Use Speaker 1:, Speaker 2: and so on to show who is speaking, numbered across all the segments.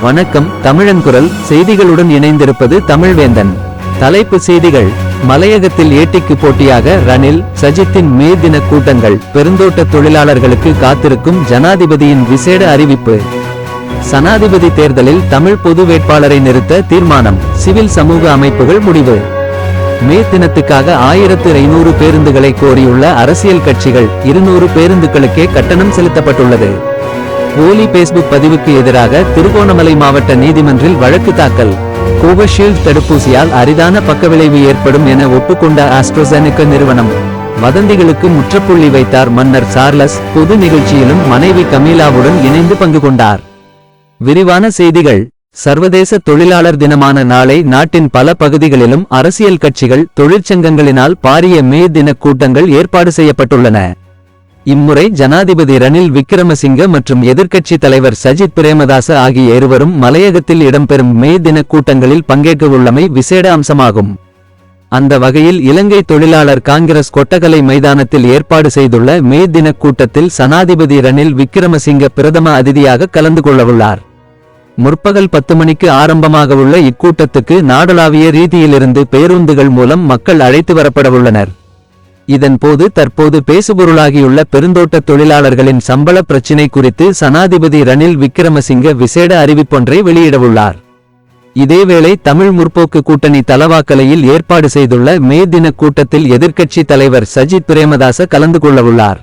Speaker 1: வணக்கம் தமிழன்குரல் செய்திகளுடன் இணைந்திருப்பது தமிழ்வேந்தன். தலைப்பு செய்திகள். மலையகத்தில் ஏட்டிக்கு போட்டியாக ரணில் சஜித்தின் மே தின கூட்டங்கள். பெருந்தோட்ட தொழிலாளர்களுக்கு காத்திருக்கும் ஜனாதிபதியின் விசேட அறிவிப்பு. சனாதிபதி தேர்தலில் தமிழ் பொது வேட்பாளரை நிறுத்த தீர்மானம். சிவில் சமூக அமைப்புகள் முடிவு. மே தினத்துக்காக ஆயிரத்து ஐநூறு பேருந்துகளை கோரியுள்ள அரசியல் கட்சிகள் இருநூறு பேருந்துகளுக்கே கட்டணம் செலுத்தப்பட்டுள்ளது. போலி பேஸ்புக் பதிவுக்கு எதிராக திருகோணமலை மாவட்ட நீதிமன்றில் வழக்கு தாக்கல். கோவிஷீல்டு தடுப்பூசியால் அரிதான பக்கவிளைவு ஏற்படும் என ஒப்புக்கொண்ட ஆஸ்ட்ரோசெனிகா நிறுவனம். வதந்திகளுக்கு முற்றுப்புள்ளி வைத்தார் மன்னர் சார்லஸ் பொது நிகழ்ச்சியிலும் மனைவி கமீலாவுடன் இணைந்து பங்கு கொண்டார். விரிவான செய்திகள். சர்வதேச தொழிலாளர் தினமான நாளை நாட்டின் பல பகுதிகளிலும் அரசியல் கட்சிகள் தொழிற்சங்கங்களினால் பாரிய மே தின கூட்டங்கள் ஏற்பாடு செய்யப்பட்டுள்ளன. இம்முறை ஜனாதிபதி ரணில் விக்ரமசிங்க மற்றும் எதிர்க்கட்சி தலைவர் சஜித் பிரேமதாச ஆகிய இருவரும் மலையகத்தில் இடம்பெறும் மே தின கூட்டங்களில் பங்கேற்கவுள்ளமை விசேட அம்சமாகும். அந்த வகையில் இலங்கை தொழிலாளர் காங்கிரஸ் கொட்டகலை மைதானத்தில் ஏற்பாடு செய்துள்ள மே தின கூட்டத்தில் சனாதிபதி ரணில் விக்ரமசிங்க பிரதம அதிதியாக கலந்து கொள்ளவுள்ளார். முற்பகல் பத்து மணிக்கு ஆரம்பமாகவுள்ள இக்கூட்டத்துக்கு நாடளாவிய ரீதியிலிருந்து பேருந்துகள் மூலம் மக்கள் அழைத்து வரப்படவுள்ளனர். இதன் போது தற்போது பேசுபொருளாகியுள்ள பெருந்தோட்ட தொழிலாளர்களின் சம்பள பிரச்சினை குறித்து சனாதிபதி ரணில் விக்ரமசிங்க விசேட அறிவிப்பொன்றை வெளியிடவுள்ளார். இதேவேளை தமிழ் முற்போக்கு கூட்டணி தலவாக்கலையில் ஏற்பாடு செய்துள்ள மே தின கூட்டத்தில் எதிர்க்கட்சி தலைவர் சஜித் பிரேமதாச கலந்து கொள்ளவுள்ளார்.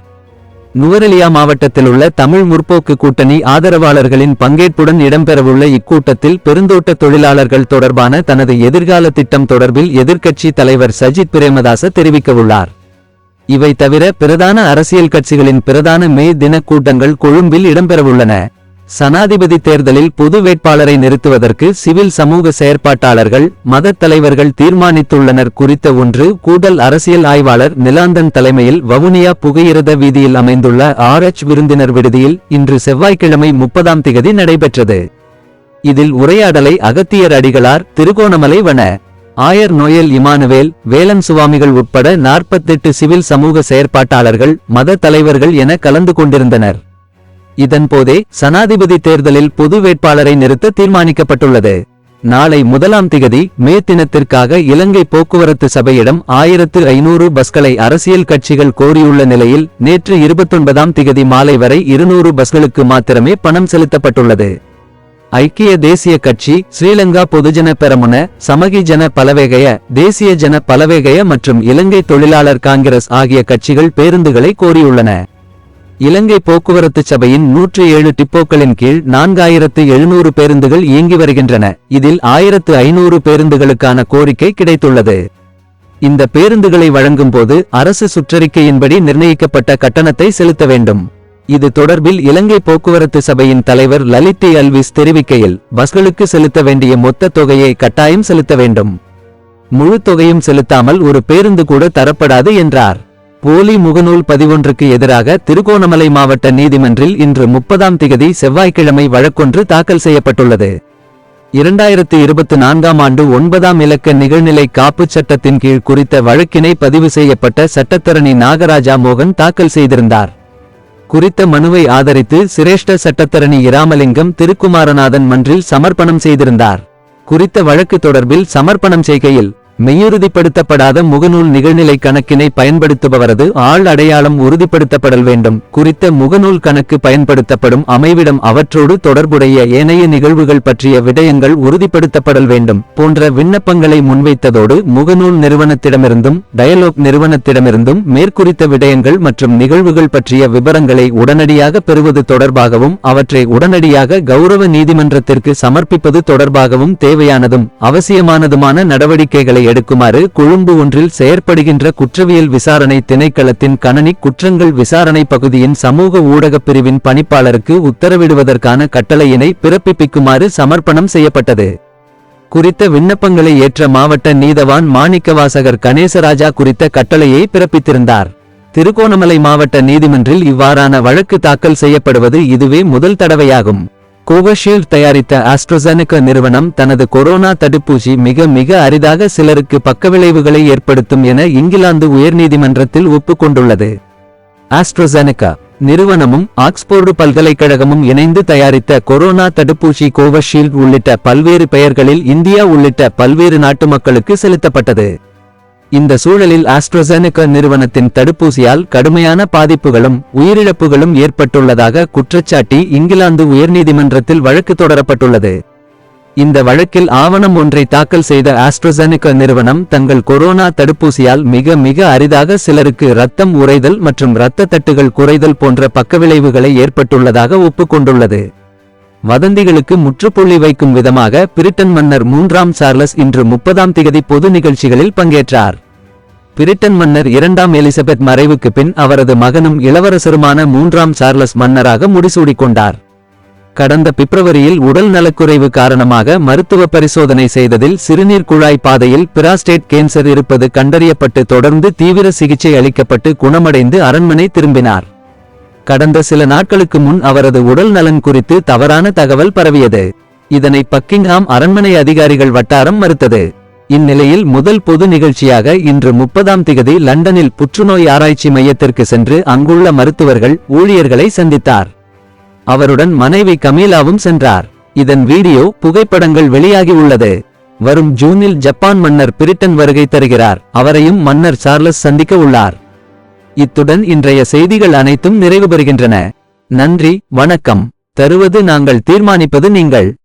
Speaker 1: நுவரெலியா மாவட்டத்தில் உள்ள தமிழ் முற்போக்கு கூட்டணி ஆதரவாளர்களின் பங்கேற்புடன் இடம்பெறவுள்ள இக்கூட்டத்தில் பெருந்தோட்ட தொழிலாளர்கள் தொடர்பான தனது எதிர்கால திட்டம் தொடர்பில் எதிர்க்கட்சி தலைவர் சஜித் பிரேமதாச தெரிவிக்கவுள்ளார். இவை தவிர பிரதான அரசியல் கட்சிகளின் பிரதான மே தின கூட்டங்கள் கொழும்பில் இடம்பெறவுள்ளன. சனாதிபதி தேர்தலில் பொது வேட்பாளரை நிறுத்துவதற்கு சிவில் சமூக செயற்பாட்டாளர்கள் மத தலைவர்கள் தீர்மானித்துள்ளனர் குறித்த ஒன்று கூடல் அரசியல் ஆய்வாளர் நிலாந்தன் தலைமையில் வவுனியா புகையிரத வீதியில் அமைந்துள்ள ஆர் எச் விருந்தினர் விடுதியில் இன்று செவ்வாய்க்கிழமை முப்பதாம் திகதி நடைபெற்றது. இதில் உரையாடலை அகத்தியர் அடிகளார் திருகோணமலை வன ஆயர் நோயல் இமானுவேல் வேலன் சுவாமிகள் உட்பட நாற்பத்தெட்டு சிவில் சமூக செயற்பாட்டாளர்கள் மத தலைவர்கள் என கலந்து கொண்டிருந்தனர். இதன்போதே சனாதிபதி தேர்தலில் பொது வேட்பாளரை நிறுத்த தீர்மானிக்கப்பட்டுள்ளது. நாளை முதலாம் திகதி மே தினத்திற்காக இலங்கை போக்குவரத்து சபையிடம் ஆயிரத்து ஐநூறு பஸ்களை அரசியல் கட்சிகள் கோரியுள்ள நிலையில் நேற்று இருபத்தொன்பதாம் திகதி மாலை வரை இருநூறு பஸ்களுக்கு மாத்திரமே பணம் செலுத்தப்பட்டுள்ளது. ஐக்கிய தேசிய கட்சி ஸ்ரீலங்கா பொதுஜன பெரமுன சமகி ஜன பலவேகைய தேசிய ஜன பலவேகைய மற்றும் இலங்கை தொழிலாளர் காங்கிரஸ் ஆகிய கட்சிகள் பேருந்துகளை கோரியுள்ளன. இலங்கை போக்குவரத்து சபையின் நூற்று ஏழு டிப்போக்களின் கீழ் நான்காயிரத்து எழுநூறு பேருந்துகள் இயங்கி வருகின்றன. இதில் ஆயிரத்து ஐநூறு பேருந்துகளுக்கான கோரிக்கை கிடைத்துள்ளது. இந்த பேருந்துகளை வழங்கும்போது அரசு சுற்றறிக்கையின்படி நிர்ணயிக்கப்பட்ட கட்டணத்தை செலுத்த வேண்டும். இது தொடர்பில் இலங்கை போக்குவரத்து சபையின் தலைவர் லலித்தி அல்விஸ் தெரிவிக்கையில் பஸ்களுக்கு செலுத்த வேண்டிய மொத்த தொகையை கட்டாயம் செலுத்த வேண்டும். முழு தொகையும் செலுத்தாமல் ஒரு பேருந்து கூட தரப்படாது என்றார். போலி முகநூல் பதிவொன்றுக்கு எதிராக திருகோணமலை மாவட்ட நீதிமன்றில் இன்று முப்பதாம் திகதி செவ்வாய்க்கிழமை வழக்கொன்று தாக்கல் செய்யப்பட்டுள்ளது. இரண்டாயிரத்து இருபத்தி நான்காம் ஆண்டு ஒன்பதாம் இலக்க நிகழ்நிலை காப்புச் சட்டத்தின் கீழ் குறித்த வழக்கினை பதிவு செய்யப்பட்ட சட்டத்தரணி நாகராஜா மோகன் தாக்கல் செய்திருந்தார். குறித்த மனுவை ஆதரித்து சிரேஷ்ட சட்டத்தரணி இராமலிங்கம் திருக்குமாரநாதன் மன்றில் சமர்ப்பணம் செய்திருந்தார். குறித்த வழக்கு தொடர்பில் சமர்ப்பணம் செய்கையில் மெய்யுறுதிப்படுத்தப்படாத முகநூல் நிகழ்நிலை கணக்கினை பயன்படுத்துபவரது ஆள் அடையாளம் உறுதிப்படுத்தப்படல் வேண்டும். குறித்த முகநூல் கணக்கு பயன்படுத்தப்படும் அமைவிடம் அவற்றோடு தொடர்புடைய ஏனைய நிகழ்வுகள் பற்றிய விடயங்கள் உறுதிப்படுத்தப்படல் வேண்டும். போன்ற விண்ணப்பங்களை முன்வைத்ததோடு முகநூல் நிறுவனத்திடமிருந்தும் டயலோக் நிறுவனத்திடமிருந்தும் மேற்குறித்த விடயங்கள் மற்றும் நிகழ்வுகள் பற்றிய விவரங்களை உடனடியாக பெறுவது தொடர்பாகவும் அவற்றை உடனடியாக கௌரவ நீதிமன்றத்திற்கு சமர்ப்பிப்பது தொடர்பாகவும் தேவையானதும் அவசியமானதுமான நடவடிக்கைகளை எடுக்குமாறு கொழும்பு ஒன்றில் செயற்படுகின்ற குற்றவியல் விசாரணை திணைக்களத்தின் கணனி குற்றங்கள் விசாரணை பகுதியின் சமூக ஊடகப் பிரிவின் பணிப்பாளருக்கு உத்தரவிடுவதற்கான கட்டளையினை பிறப்பிப்பிக்குமாறு சமர்ப்பணம் செய்யப்பட்டது. குறித்த விண்ணப்பங்களை ஏற்ற மாவட்ட நீதவான் மாணிக்கவாசகர் கணேசராஜா குறித்த கட்டளையை பிறப்பித்திருந்தார். திருகோணமலை மாவட்ட நீதிமன்றில் இவ்வாறான வழக்கு தாக்கல் செய்யப்படுவது இதுவே முதல் தடவையாகும். கோவிஷீல்டு தயாரித்த ஆஸ்ட்ரோசெனகா நிறுவனம் தனது கொரோனா தடுப்பூசி மிக மிக அரிதாக சிலருக்கு பக்கவிளைவுகளை ஏற்படுத்தும் என இங்கிலாந்து உயர்நீதிமன்றத்தில் ஒப்புக்கொண்டுள்ளது. ஆஸ்ட்ரோசெனகா நிறுவனமும் ஆக்ஸ்போர்டு பல்கலைக்கழகமும் இணைந்து தயாரித்த கொரோனா தடுப்பூசி கோவிஷீல்டு உள்ளிட்ட பல்வேறு பெயர்களில் இந்தியா உள்ளிட்ட பல்வேறு நாட்டு மக்களுக்கு செலுத்தப்பட்டது. இந்த சூழலில் ஆஸ்ட்ரசெனகா நிறுவனத்தின் தடுப்பூசியால் கடுமையான பாதிப்புகளும் உயிரிழப்புகளும் ஏற்பட்டுள்ளதாக குற்றச்சாட்டி இங்கிலாந்து உயர்நீதிமன்றத்தில் வழக்கு தொடரப்பட்டுள்ளது. இந்த வழக்கில் ஆவணம் ஒன்றை தாக்கல் செய்த ஆஸ்ட்ரசெனகா நிறுவனம் தங்கள் கொரோனா தடுப்பூசியால் மிக மிக அரிதாக சிலருக்கு ரத்தம் உறைதல் மற்றும் இரத்த தட்டுகள் குறைதல் போன்ற பக்கவிளைவுகளை ஏற்பட்டுள்ளதாக ஒப்புக்கொண்டுள்ளது. வதந்திகளுக்கு முற்றுப்புள்ளி வைக்கும் விதமாக பிரிட்டன் மன்னர் மூன்றாம் சார்லஸ் இன்று முப்பதாம் திகதி பொது நிகழ்ச்சிகளில் பங்கேற்றார். பிரிட்டன் மன்னர் இரண்டாம் எலிசபெத் மறைவுக்கு பின் அவரது மகனும் இளவரசருமான மூன்றாம் சார்லஸ் மன்னராக முடிசூடிக்கொண்டார். கடந்த பிப்ரவரியில் உடல் நலக்குறைவு காரணமாக மருத்துவ பரிசோதனை செய்ததில் சிறுநீர் குழாய் பாதையில் பிராஸ்டேட் கேன்சர் இருப்பது கண்டறியப்பட்டு தொடர்ந்து தீவிர சிகிச்சை அளிக்கப்பட்டு குணமடைந்து அரண்மனை திரும்பினார். கடந்த சில நாட்களுக்கு முன் அவரது உடல் நலன் குறித்து தவறான தகவல் பரவியது. இதனை பக்கிங்ஹாம் அரண்மனை அதிகாரிகள் வட்டாரம் மறுத்தது. இந்நிலையில் முதல் பொது நிகழ்ச்சியாக இன்று முப்பதாம் திகதி லண்டனில் புற்றுநோய் ஆராய்ச்சி மையத்திற்கு சென்று அங்குள்ள மருத்துவர்கள் ஊழியர்களை சந்தித்தார். அவருடன் மனைவி கமீலாவும் சென்றார். இதன் வீடியோ புகைப்படங்கள் வெளியாகி உள்ளது. வரும் ஜூனில் ஜப்பான் மன்னர் பிரிட்டன் வருகை தருகிறார். அவரையும் மன்னர் சார்லஸ் சந்திக்க உள்ளார். இத்துடன் இன்றைய செய்திகள் அனைத்தும் நிறைவு பெறுகின்றன நன்றி வணக்கம். தருவது நாங்கள் தீர்மானிப்பது நீங்கள்.